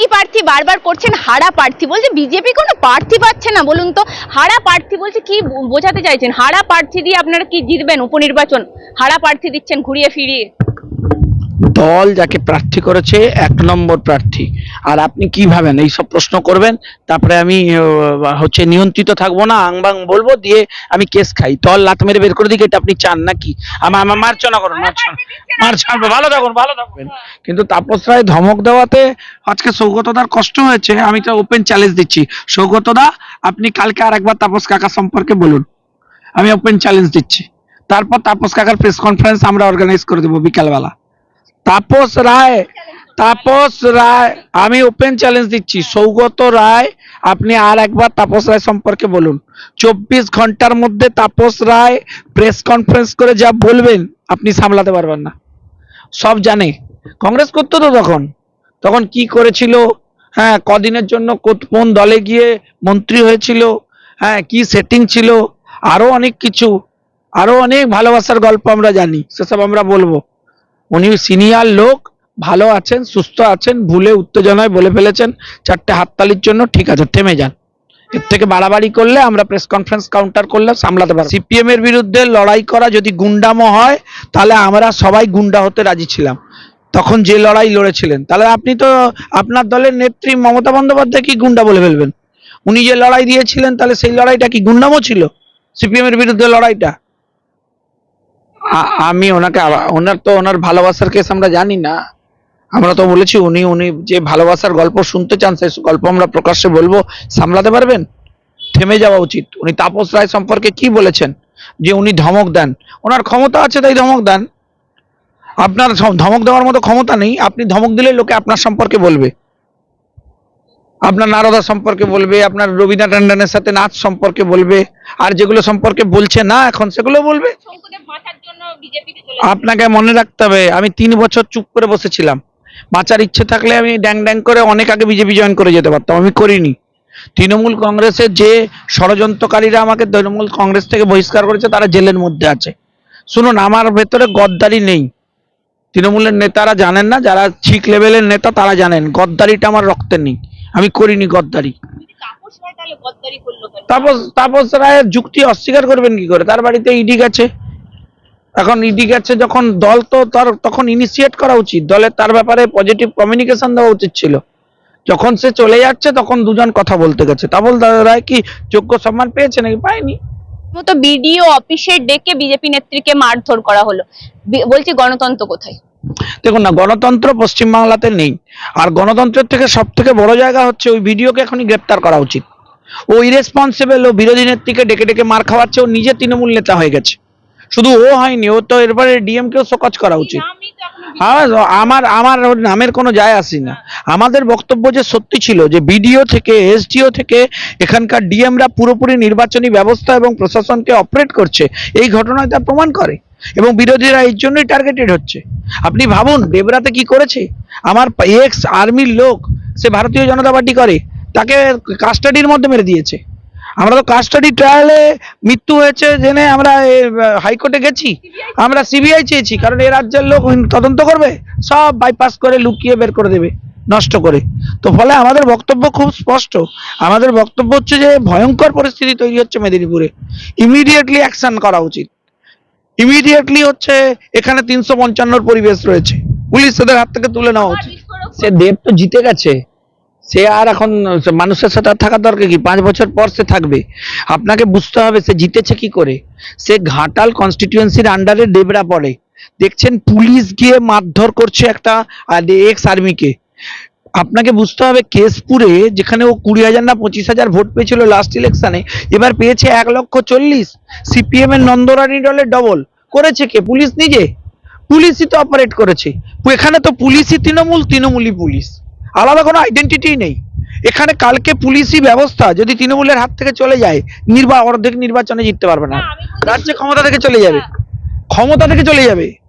একই প্রার্থী বারবার করছেন? হারা প্রার্থী বলছে বিজেপি কোনো প্রার্থী পাচ্ছে না, বলুন তো। হারা প্রার্থী বলছে, কি বোঝাতে চাইছেন? হারা প্রার্থী দিয়ে আপনারা কি জিতবেন উপনির্বাচন? হারা প্রার্থী দিচ্ছেন ঘুরিয়ে ফিরিয়ে। দল যাকে প্রার্থী করেছে, এক নম্বর প্রার্থী। আর আপনি কি ভাবেন? এইসব প্রশ্ন করবেন, তারপরে আমি হচ্ছে নিয়ন্ত্রিত থাকব না, আংবাং বলব, দিয়ে আমি কেস খাই। দল লাত মেরে বের করে দিকে, এটা আপনি চান নাকি? আমার আমার মার্চনা করুন মার্চনা ভালো থাকুন, ভালো থাকবেন কিন্তু তাপস রায় ধমক দেওয়াতে আজকে সৌগতদার কষ্ট হয়েছে, আমি তো ওপেন চ্যালেঞ্জ দিচ্ছি। সৌগতদা আপনি কালকে আর একবার তাপস কাকা সম্পর্কে বলুন। আমি ওপেন চ্যালেঞ্জ দিচ্ছি। তারপর তাপস কাকার প্রেস কনফারেন্স আমরা অর্গানাইজ করে দেবো বিকালবেলা। তাপস রায় তাপস রায়, আমি ওপেন চ্যালেঞ্জ দিচ্ছি। সৌগত রায়, আপনি আর একবার তাপস রায় সম্পর্কে বলুন। চব্বিশ ঘণ্টার মধ্যে তাপস রায় প্রেস কনফারেন্স করে যা বলবেন, আপনি সামলাতে পারবেন না। সব জানে। কংগ্রেস করতো তো তখন। তখন কি করেছিল? হ্যাঁ কদিনের জন্য কোন দলে গিয়ে মন্ত্রী হয়েছিল? হ্যাঁ কি সেটিং ছিল? আরও অনেক কিছু। আরও অনেক ভালোবাসার গল্প আমরা জানি। সেসব আমরা বলব। উনি সিনিয়র লোক, ভালো আছেন, সুস্থ আছেন, ভুলে উত্তেজনায় বলে ফেলেছেন, চারটে হাততালির জন্য ঠিক আছে, থেমে যান। এর থেকে বাড়াবাড়ি করলে আমরা প্রেস কনফারেন্স কাউন্টার করলে সামলাতে পারব। সিপিএম এর বিরুদ্ধে লড়াই করা যদি গুন্ডামো হয়, তাহলে আমরা সবাই গুন্ডা হতে রাজি ছিলাম। তখন যে লড়াই লড়েছিলেন, তাহলে আপনি তো আপনার দলের নেত্রী মমতা বন্দ্যোপাধ্যায় কি গুন্ডা বলে ফেলবেন? উনি যে লড়াই দিয়েছিলেন, তাহলে সেই লড়াইটা কি গুন্ডামো ছিল? সিপিএম এর বিরুদ্ধে লড়াইটা? আমি ওনাকে ওনার তো ওনার ভালোবাসার কেস আমরা জানি না। আমরা তো বলেছি উনি উনি যে ভালোবাসার গল্প শুনতে চান সেই গল্প আমরা প্রকাশ্যে বলব। সামলাতে পারবেন? থেমে যাওয়া উচিত। উনি তাপস রায় সম্পর্কে কি বলেছেন? যে উনি ধমক দেন। ওনার ক্ষমতা আছে তাই ধমক দেন। আপনার ধমক দেওয়ার মতো ক্ষমতা নেই। আপনি ধমক দিলে লোকে আপনার সম্পর্কে বলবে। আপনার নারদা সম্পর্কে বলবে আপনার রবীন্দ্র ট্যান্ডনের সাথে নাচ সম্পর্কে বলবে আর যেগুলো সম্পর্কে বলছে না এখন সেগুলো বলবে। আপনাকে মনে রাখতে হবে আমি তিন বছর চুপ করে বসেছিলাম। বাঁচার ইচ্ছে থাকলে আমি ড্যাং ড্যাং করে অনেক আগে বিজেপি জয়েন করে যেতে পারতাম আমি করিনি। তৃণমূল কংগ্রেসের যে ষড়যন্ত্রকারীরা আমাকে তৃণমূল কংগ্রেস থেকে বহিষ্কার করেছে তারা জেলের মধ্যে আছে। শুনুন আমার ভেতরে গদ্দারি নেই। তৃণমূলের নেতারা জানেন না যারা ঠিক লেভেলের নেতা তারা জানেন গদ্দারিটা আমার রক্তে নেই। আমি করিনি গদ্দারি। তাপস রায় তাহলে গদ্দারি করল তাপস তাপস রায়ের যুক্তি অস্বীকার করবেন কি করে? তার বাড়িতে ইডি গেছে। এখন ইডি গেছে যখন দল তো তার তখন ইনিশিয়েট করা উচিত। দলের তার ব্যাপারে পজিটিভ কমিউনিকেশন দেওয়া উচিত ছিল। যখন সে চলে যাচ্ছে তখন দুজন কথা বলতে গেছে। তাপস রায় কি যোগ্য সম্মান পেয়েছে নাকি পায়নি? মতো বিডিও অফিসে ডেকে বিজেপি নেত্রীকে মারধর করা হলো। বলছি গণতন্ত্র কোথায়? দেখুন না, গণতন্ত্র পশ্চিমবাংলাতে নেই। আর গণতন্ত্রের থেকে সব থেকে বড় জায়গা হচ্ছে ওই ভিডিওকে এখনই গ্রেপ্তার করা উচিত। ও ইরেসপন্সিবল ও বিরোধী নেত্রীকে ডেকে ডেকে মার খাওয়াচ্ছে, ও নিজে তৃণমূল নেতা হয়ে গেছে। শুধু ও হয়নি, ও তো এরপরে ডিএম কেও শোকজ করা উচিত। হ্যাঁ আমার আমার নামের কোনো যায় আসি না। আমাদের বক্তব্য যে সত্যি ছিল, যে বিডিও থেকে, এসডিও থেকে এখানকার ডিএমরা পুরোপুরি নির্বাচনী ব্যবস্থা এবং প্রশাসনকে অপারেট করছে, এই ঘটনা তা প্রমাণ করে। এবং বিরোধীরা এই জন্যই টার্গেটেড হচ্ছে। আপনি ভাবুন, দেবরাতে কি করেছে? আমার এক্স আর্মির লোক, সে ভারতীয় জনতা পার্টি করে, তাকে কাস্টাডির মধ্যে মেরে দিয়েছে। আমরা তো কাস্টাডি ট্রায়ালে মৃত্যু হয়েছে জেনে আমরা হাইকোর্টে গেছি। আমরা সিবিআই চেয়েছি, কারণ এ রাজ্যের লোক তদন্ত করবে, সব বাইপাস করে লুকিয়ে বের করে দেবে, নষ্ট করে। তো ফলে আমাদের বক্তব্য খুব স্পষ্ট। আমাদের বক্তব্য হচ্ছে যে ভয়ঙ্কর পরিস্থিতি তৈরি হচ্ছে মেদিনীপুরে। ইমিডিয়েটলি অ্যাকশন করা উচিত। ইমিডিয়েটলি হচ্ছে এখানে তিনশো পঞ্চান্নর পরিবেশ রয়েছে। পুলিশ তাদের হাত থেকে তুলে নেওয়া উচিত। সে দেব তো জিতে গেছে। সে আর এখন মানুষের সাথে থাকার দরকার কি? পাঁচ বছর পর সে থাকবে। আপনাকে বুঝতে হবে সে জিতেছে কি করে। সে ঘাটাল কনস্টিটিউয়েন্সির আন্ডারে ডেবরা পড়ে। দেখছেন পুলিশ গিয়ে মারধর করছে একটা এক্স আর্মিকে আপনাকে বুঝতে হবে কেশপুরে যেখানে ও কুড়ি হাজার না পঁচিশ হাজার ভোট পেয়েছিল লাস্ট ইলেকশনে এবার পেয়েছে এক লক্ষ চল্লিশ। সিপিএম এর নন্দরানী দলের ডবল করেছে কে? পুলিশ নিজে? পুলিশই তো অপারেট করেছে। এখানে তো পুলিশই তৃণমূল তৃণমূলই পুলিশ। আলাদা কোনো আইডেন্টিটি নেই। এখানে কালকে পুলিশি ব্যবস্থা যদি তৃণমূলের হাত থেকে চলে যায় নির্বা অর্ধেক নির্বাচনে জিততে পারবে না। রাজ্যে ক্ষমতা থেকে চলে যাবে। ক্ষমতা থেকে চলে যাবে।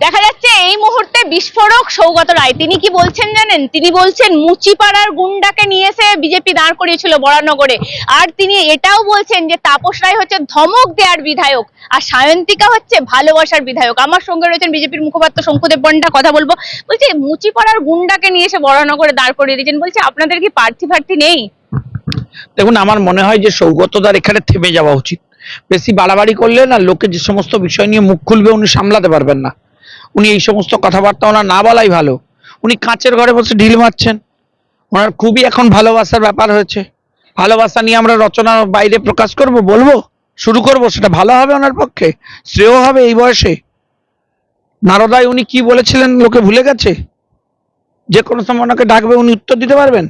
দেখা যাচ্ছে এই মুহূর্তে বিস্ফোরক সৌগত রায়। তিনি কি বলছেন জানেন? তিনি বলছেন, মুচিপাড়ার গুন্ডাকে নিয়ে এসে বিজেপি দাঁড় করিয়েছিল বরানগরে। আর তিনি এটাও বলছেন যে, তাপস রায় হচ্ছে ধমক দেওয়ার বিধায়ক আর সায়ন্তিকা হচ্ছে ভালোবাসার বিধায়ক। আমার সঙ্গে রয়েছেন বিজেপির মুখপাত্র শঙ্কুদেব পণ্ডা কথা বলব। বলছে, মুচিপাড়ার গুন্ডাকে নিয়ে এসে বরানগরে দাঁড় করিয়ে দিয়েছেন। বলছে, আপনাদের কি প্রার্থী ফার্থী নেই? দেখুন, আমার মনে হয় যে সৌগতদার এখানে থেমে যাওয়া উচিত। বেশি বাড়াবাড়ি করলে না, লোকে যে সমস্ত বিষয় নিয়ে মুখ খুলবে, উনি সামলাতে পারবেন না। উনি এই সমস্ত কথাবার্তা ওনার না বলাই ভালো। উনি কাঁচের ঘরে বসে ঢিল মারছেন। ওনার খুবই এখন ভালোবাসার ব্যাপার হয়েছে। ভালোবাসা নিয়ে আমরা রচনা বাইরে প্রকাশ করব, বলব? শুরু করব, সেটা ভালো হবে ওনার পক্ষে? শ্রেয় হবে এই বয়সে? নারদায় উনি কি বলেছিলেন লোকে ভুলে গেছে? যে কোনো সময় ওনাকে ডাকবে, উনি উত্তর দিতে পারবেন?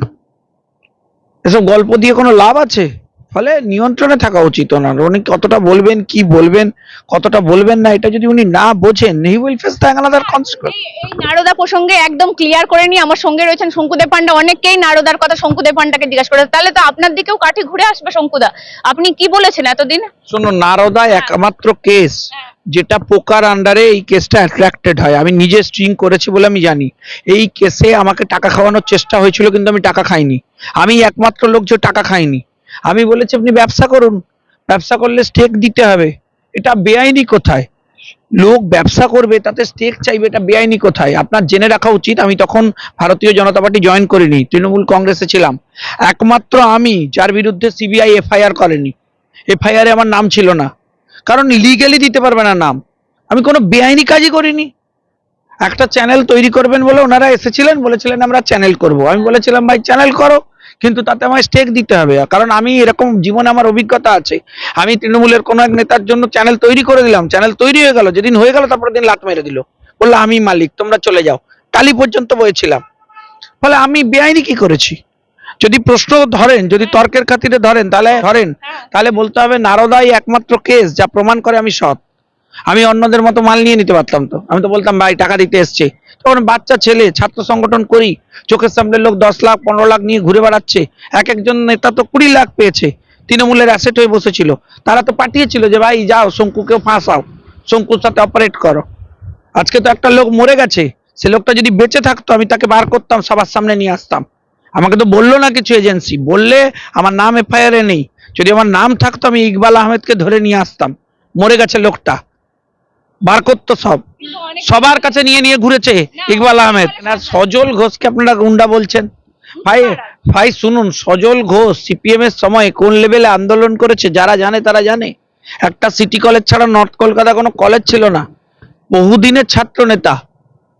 এসব গল্প দিয়ে কোনো লাভ আছে? ফলে নিয়ন্ত্রণে থাকা উচিত ওনার। উনি কতটা বলবেন কি বলবেন কতটা বলবেন না এটা যদি উনি না বোঝেন he will face the another consequence এই নারদা প্রসঙ্গে একদম ক্লিয়ার করে নিয়ে আমার সঙ্গে রয়েছেন শঙ্কুদেব পান্ডা। অনেকেই নারদার কথা শঙ্কুদেব পান্ডাকে জিজ্ঞাসা করে তাহলে তো আপনার দিকেও কাঠি ঘুরে আসবে শঙ্কুদা। আপনি কি বলেছেন এতদিন? শোনো নারদা একমাত্র কেস যেটা পোকার আন্ডারে এই কেসটা অ্যাট্রাক্টেড হয়। আমি নিজে স্ট্রিং করেছি বলে আমি জানি। এই কেসে আমাকে টাকা খাওয়ানোর চেষ্টা হয়েছিল কিন্তু আমি টাকা খাইনি। আমি একমাত্র লোক যে টাকা খাইনি। আমি বলেছি, আপনি ব্যবসা করুন। ব্যবসা করলে স্টেক দিতে হবে। এটা বেআইনি কোথায়? লোক ব্যবসা করবে, তাতে স্টেক চাইবে, এটা বেআইনি কোথায়? আপনার জেনে রাখা উচিত। আমি তখন ভারতীয় জনতা পার্টি জয়েন করিনি, তৃণমূল কংগ্রেসে ছিলাম। একমাত্র আমি, যার বিরুদ্ধে সিবিআই এফআইআর করেনি। এফআইআর আমার নাম ছিল না। কারণ লিগেলি দিতে পারবে না নাম। আমি কোনো বেআইনি কাজই করিনি। একটা চ্যানেল তৈরি করবেন বলে ওনারা এসেছিলেন, বলেছিলেন, আমরা চ্যানেল করব। আমি বলেছিলাম, ভাই চ্যানেল করো। কিন্তু তাতে আমায় স্টেক দিতে হবে। কারণ আমি এরকম জীবনে আমার অভিজ্ঞতা আছে। আমি তৃণমূলের কোনো এক নেতার জন্য চ্যানেল তৈরি করে দিলাম। চ্যানেল তৈরি হয়ে গেল। যেদিন হয়ে গেল তারপর দিন লাত মেরে দিল। বলল আমি মালিক তোমরা চলে যাও। টালি পর্যন্ত বয়েছিলাম। ফলে আমি বেআইনি কি করেছি? যদি প্রশ্ন ধরেন যদি তর্কের খাতিরে ধরেন তাহলে ধরেন। তাহলে বলতে হবে নারদাই একমাত্র কেস যা প্রমাণ করে আমি সৎ। আমি অন্যদের মতো মাল নিয়ে নিতে পারতাম তো। আমি তো বলতাম, ভাই, টাকা দিতে এসছে। তখন বাচ্চা, ছেলে, ছাত্র সংগঠন করি, চোখের সামনে লোক দশ লাখ, পনেরো লাখ নিয়ে ঘুরে বেড়াচ্ছে। এক একজন নেতা তো কুড়ি লাখ পেয়েছে। তৃণমূলের অ্যাসেট হয়ে বসেছিল। তারা তো পাঠিয়েছিল যে, ভাই, যাও, শঙ্কুকেও ফাঁসাও শঙ্কুর সাথে অপারেট করো। আজকে তো একটা লোক মরে গেছে। সে লোকটা যদি বেঁচে থাকতো, আমি তাকে বার করতাম, সবার সামনে নিয়ে আসতাম। আমাকে তো বলল না কিছু এজেন্সি। বললে আমার নাম এফআইআর নেই। যদি আমার নাম থাকতো, আমি ইকবাল আহমেদকে ধরে নিয়ে আসতাম। মরে গেছে লোকটা। বার করতো সব। সবার কাছে নিয়ে নিয়ে ঘুরেছে ইকবাল আহমেদ। না সজল ঘোষকে আপনারা গুন্ডা বলছেন? ভাই ভাই শুনুন সজল ঘোষ সিপিএম এর সময় কোন লেভেলে আন্দোলন করেছে? যারা জানে তারা জানে। একটা সিটি কলেজ ছাড়া নর্থ কলকাতা কোনো কলেজ ছিল না। বহুদিনের ছাত্র নেতা।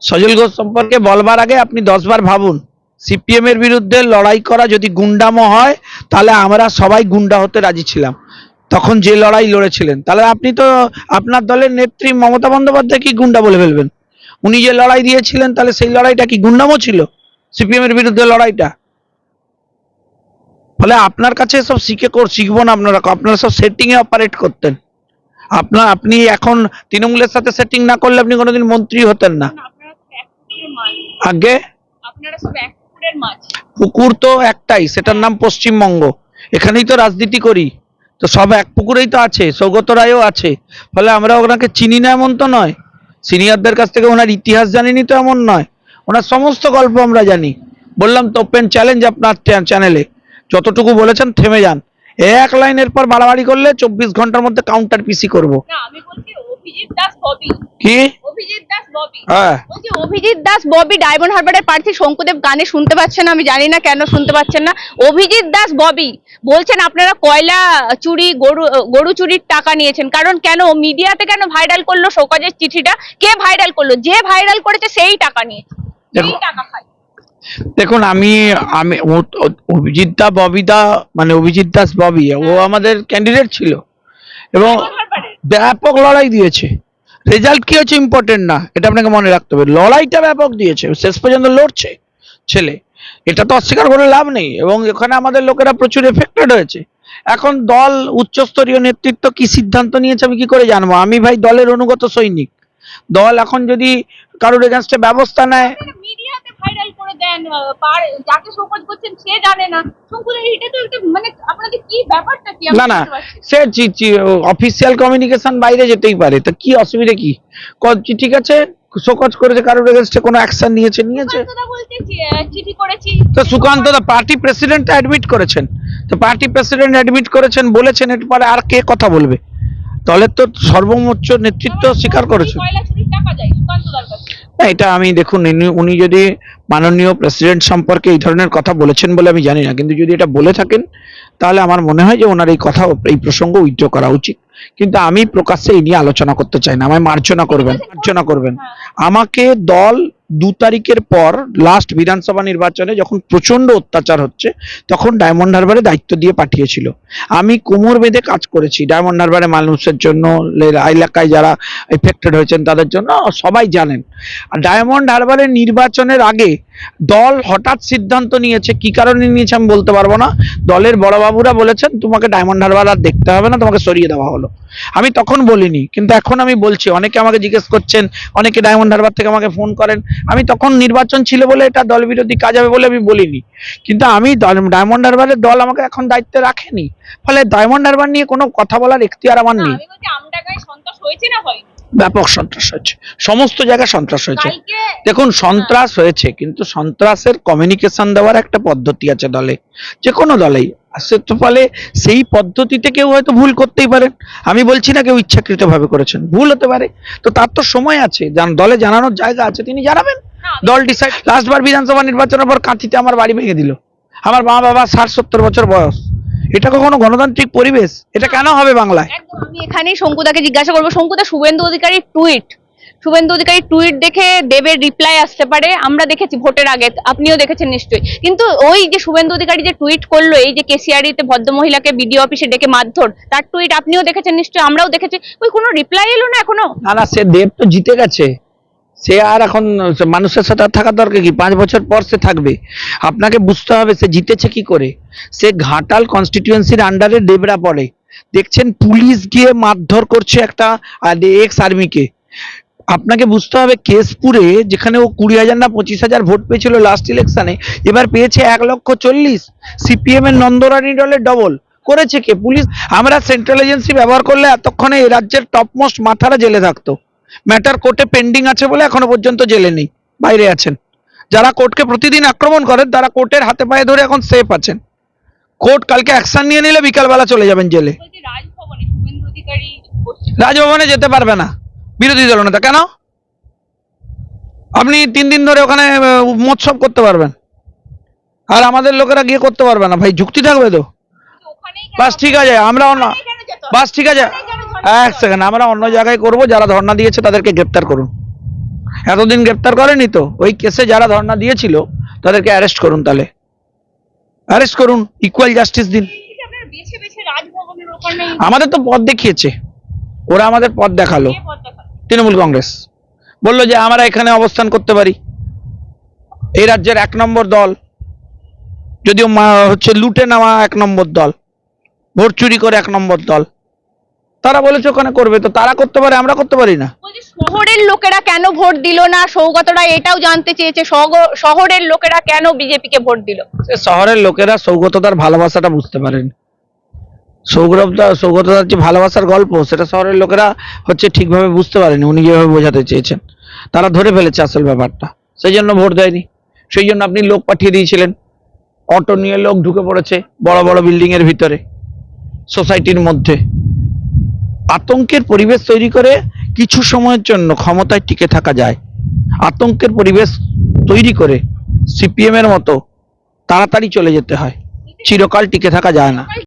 সজল ঘোষ সম্পর্কে বলবার আগে আপনি দশবার ভাবুন। সিপিএম এর বিরুদ্ধে লড়াই করা যদি গুন্ডামো হয় তাহলে আমরা সবাই গুন্ডা হতে রাজি ছিলাম। তখন যে লড়াই লড়েছিলেন। তাহলে আপনি তো আপনার দলের নেত্রী মমতা বন্দ্যোপাধ্যায় কি গুন্ডা বলে ফেলবেন। উনি যে লড়াই দিয়েছিলেন, তাহলে সেই লড়াইটা কি গুন্ডামো ছিল? সিপিএম এর বিরুদ্ধে লড়াইটা? ফলে আপনার কাছে সব শিখে কর, শিখব না আপনারা আপনারা সব সেটিং এ অপারেট করতেন। আপনার, আপনি এখন তৃণমূলের সাথে সেটিং না করলে আপনি কোনোদিন মন্ত্রী হতেন না। আগে? পুকুর তো একটাই, সেটার নাম পশ্চিমবঙ্গ। এখানেই তো রাজনীতি করি। তো সব এক পুকুরেই তো আছে সৌগত রায়ও আছে। ফলে আমরা ওনাকে চিনি না এমন তো নয়। সিনিয়রদের কাছ থেকে ওনার ইতিহাস জানিনি তো এমন নয়। ওনার সমস্ত গল্প আমরা জানি। বললাম তো ওপেন চ্যালেঞ্জ আপনার চ্যানেলে যতটুকু বলেছেন থেমে যান। এক লাইনের পর বাড়াবাড়ি করলে চব্বিশ ঘণ্টার মধ্যে কাউন্টার পিসি করব। কি? অভিজিৎ দাস ববি। হ্যাঁ। বলছি অভিজিৎ দাস ববি ডায়মন্ড হারবারের প্রার্থী শঙ্কুদেব গানে শুনতে পাচ্ছেন আমি জানি না কেন শুনতে পাচ্ছেন না। অভিজিৎ দাস ববি বলছেন আপনারা কয়লা চুরি গরু গরু চুরির টাকা নিয়েছেন। কারণ কেন মিডিয়াতে কেন ভাইরাল করল শোকজের চিঠিটা? কে ভাইরাল করল? যে ভাইরাল করেছে সেই টাকা নিয়েছে সেই টাকা খায়। দেখুন আমি আমি অভিজিৎ দা ববিদা মানে অভিজিৎ দাস ববি ও আমাদের ক্যান্ডিডেট ছিল। এবং ব্যাপক লড়াই দিয়েছে। রেজাল্ট কি হচ্ছে ইম্পর্টেন্ট না, এটা আপনাকে মনে রাখতে হবে। লড়াইটা ব্যাপক দিয়েছে, শেষ পর্যন্ত লড়ছে ছেলে। এটা তো অস্বীকার করে লাভ নেই, এবং এখানে আমাদের লোকেরা প্রচুর এফেক্টেড হয়েছে। এখন দল, উচ্চস্তরীয় নেতৃত্ব কি সিদ্ধান্ত নিয়েছে আমি কি করে জানব? আমি ভাই দলের অনুগত সৈনিক। দল এখন যদি কারোর এগেনস্টে ব্যবস্থা নেয় করে দেন পার যাকে শোকজ করছেন সে জানে না। এটা তো একটা মানে আপনাদের কি ব্যাপারটা কি? না না। সে অফিসিয়াল কমিউনিকেশন বাইরে যেতেই পারে। তা কি অসুবিধা কি? ঠিক আছে? শোকজ করেছে কারোর এগেনস্টে কোনো অ্যাকশন নিয়েছে নিয়েছে? তো Sukanta da party president admit করেছেন। তো পার্টি প্রেসিডেন্ট অ্যাডমিট করেছেন বলেছেন এর পরে আর কে কথা বলবে? দলের তো সর্বোচ্চ নেতৃত্ব স্বীকার করেছে। না, এটা আমি দেখুন উনি যদি মাননীয় প্রেসিডেন্ট সম্পর্কে এই ধরনের কথা বলেছেন বলে আমি জানি না, কিন্তু যদি এটা বলে থাকেন, তাহলে আমার মনে হয় যে ওনার এই কথা, এই প্রসঙ্গ উইথড্র করা উচিত। কিন্তু আমি প্রকাশ্যে এই নিয়ে আলোচনা করতে চাই না, আমায় মার্জনা করবেন মার্জনা করবেন। আমাকে দল দু তারিখের পর লাস্ট বিধানসভা নির্বাচনে যখন প্রচণ্ড অত্যাচার হচ্ছে, তখন ডায়মন্ড হারবারে দায়িত্ব দিয়ে পাঠিয়েছিল। আমি কোমর বেঁধে কাজ করেছি, ডায়মন্ড হারবারে মানুষের জন্য এলাকায় যারা এফেক্টেড হয়েছেন তাদের জন্য, সবাই জানেন। আর ডায়মন্ড হারবারের নির্বাচনের আগে দল হঠাৎ সিদ্ধান্ত নিয়েছে, কি কারণে নিয়েছে আমি বলতে পারব না। দলের বড়বাবুরা বলেছেন, তোমাকে ডায়মন্ড হারবার আর দেখতে হবে না, তোমাকে সরিয়ে দেওয়া হলো। আমি তখন বলিনি কিন্তু এখন আমি বলছি অনেকে আমাকে জিজ্ঞেস করছেন অনেকে ডায়মন্ড হারবার থেকে আমাকে ফোন করেন আমি তখন নির্বাচন ছিল বলে এটা দল বিরোধী কাজ হবে বলে আমি বলিনি। কিন্তু আমি ডায়মন্ড হারবারের দল আমাকে এখন দায়িত্বে রাখেনি। ফলে ডায়মন্ড হারবার নিয়ে কোনো কথা বলার এখতিয়ার আমার নেই। ব্যাপক সন্ত্রাস হয়েছে। সমস্ত জায়গায় সন্ত্রাস হয়েছে। দেখুন সন্ত্রাস হয়েছে কিন্তু সন্ত্রাসের কমিউনিকেশন দেওয়ার একটা পদ্ধতি আছে দলে। যে কোনো দলেই। ফলে সেই পদ্ধতিতে কেউ হয়তো ভুল করতেই পারেন আমি বলছি না কেউ ইচ্ছাকৃতভাবে করেছেন। ভুল হতে পারে। তো তার তো সময় আছে। দলে জানানোর জায়গা আছে। তিনি জানাবেন। দল ডিসাইড লাস্টবার বিধানসভা নির্বাচনের পর কাঁথিতে আমার বাড়ি ভেঙে দিল। আমার মা বাবা ষাট সত্তর বছর বয়স। এটা কখনো গণতান্ত্রিক পরিবেশ? এটা কেন হবে বাংলায়? আমি এখানেই শঙ্কুদাকে জিজ্ঞাসা করব। শঙ্কুদা শুভেন্দু অধিকারীর টুইট। শুভেন্দু অধিকারী টুইট দেখে দেবের রিপ্লাই আসতে পারে, আমরা দেখেছি ভোটের আগে, আপনিও দেখেছেন নিশ্চয়ই। কিন্তু ওই যে শুভেন্দু অধিকারী যে টুইট করল, এই যে কেসিআরিতে ভদ্রমহিলাকে বিডিও অফিসে ডেকে মারধর, তার টুইট আপনিও দেখেছেন নিশ্চয়ই, আমরাও দেখেছি। ওই কোনো রিপ্লাই এলো না এখনও? না না, সে দেব তো জিতে গেছে। সে আর এখন মানুষের সাথে থাকার দরকার কি? পাঁচ বছর পর সে থাকবে। আপনাকে বুঝতে হবে, সে জিতেছে কি করে? সে ঘাটাল কনস্টিটিউয়েন্সির আন্ডারে দেবরা পড়ে। দেখছেন, পুলিশ গিয়ে মারধর করছে একটা এক্স আর্মিকে আপনাকে বুঝতে হবে কেশপুরে যেখানে ও কুড়ি হাজার না পঁচিশ হাজার ভোট পেয়েছিল লাস্ট ইলেকশনে এবার পেয়েছে এক লক্ষ চল্লিশ। সিপিএম এর নন্দরানী দলের ডবল করেছে কে? পুলিশ। আমরা সেন্ট্রাল এজেন্সি ব্যবহার করলে এতক্ষণে এই রাজ্যের টপমোস্ট মাথারা জেলে থাকতো। ম্যাটার কোর্টে পেন্ডিং আছে বলে এখনও পর্যন্ত জেলে নেই বাইরে আছেন। যারা কোর্টকে প্রতিদিন আক্রমণ করেন তারা কোর্টের হাতে পায়ে ধরে এখন সেফ আছেন। কোর্ট কালকে অ্যাকশন নিয়ে নিলে বিকালবেলা চলে যাবেন জেলে। রাজভবনে যেতে পারবে না। বিরোধী দলনেতা কেন? আপনি তিন দিন ধরে ওখানে মৎসব করতে পারবেন। আর আমাদের লোকেরা গিয়ে করতে পারবে না। ভাই যুক্তি থাকবে তো? বাস ঠিক আছে আমরা অন্য বাস ঠিক আছে এক সেকেন্ড আমরা অন্য জায়গায় করব যারা ধর্ণা দিয়েছে তাদেরকে গ্রেপ্তার করুন। এতদিন গ্রেপ্তার করেনি তো? ওই কেসে যারা ধর্ণা দিয়েছিল তাদেরকে অ্যারেস্ট করুন তাহলে। অ্যারেস্ট করুন ইকুয়াল জাস্টিস দিন। আমাদের তো পথ দেখিয়েছে। ওরা আমাদের পথ দেখাল? তৃণমূল কংগ্রেস। বলল যে আমরা এখানে অবস্থান করতে পারি। এই রাজ্যের এক নম্বর দল যদিও হচ্ছে লুটে নেওয়া এক নম্বর দল ভোট চুরি করে এক নম্বর দল। তারা বলেছে ওখানে করবে। তো তারা করতে পারে আমরা করতে পারি না। শহরের লোকেরা কেন ভোট দিল না? সৌগত রায় এটাও জানতে চেয়েছে শহরের লোকেরা কেন বিজেপিকে ভোট দিল? শহরের লোকেরা সৌগতদার ভালোবাসাটা বুঝতে পারেন। সৌগতদা সৌগতদার যে ভালোবাসার গল্প, সেটা শহরের লোকেরা হচ্ছে ঠিকভাবে বুঝতে পারেনি, উনি যেভাবে বোঝাতে চেয়েছেন। তারা ধরে ফেলেছে আসল ব্যাপারটা। সেই জন্য ভোট দেয়নি। সেই জন্য আপনি লোক পাঠিয়ে দিয়েছিলেন। অটো নিয়ে লোক ঢুকে পড়েছে বড় বড় বিল্ডিং এর ভিতরে, সোসাইটির মধ্যে। আতঙ্কের পরিবেশ তৈরি করে কিছু সময়ের জন্য ক্ষমতায় টিকে থাকা যায়। আতঙ্কের পরিবেশ তৈরি করে সিপিএম এর মতো তাড়াতাড়ি চলে যেতে হয়। চিরকাল টিকে থাকা যায় না।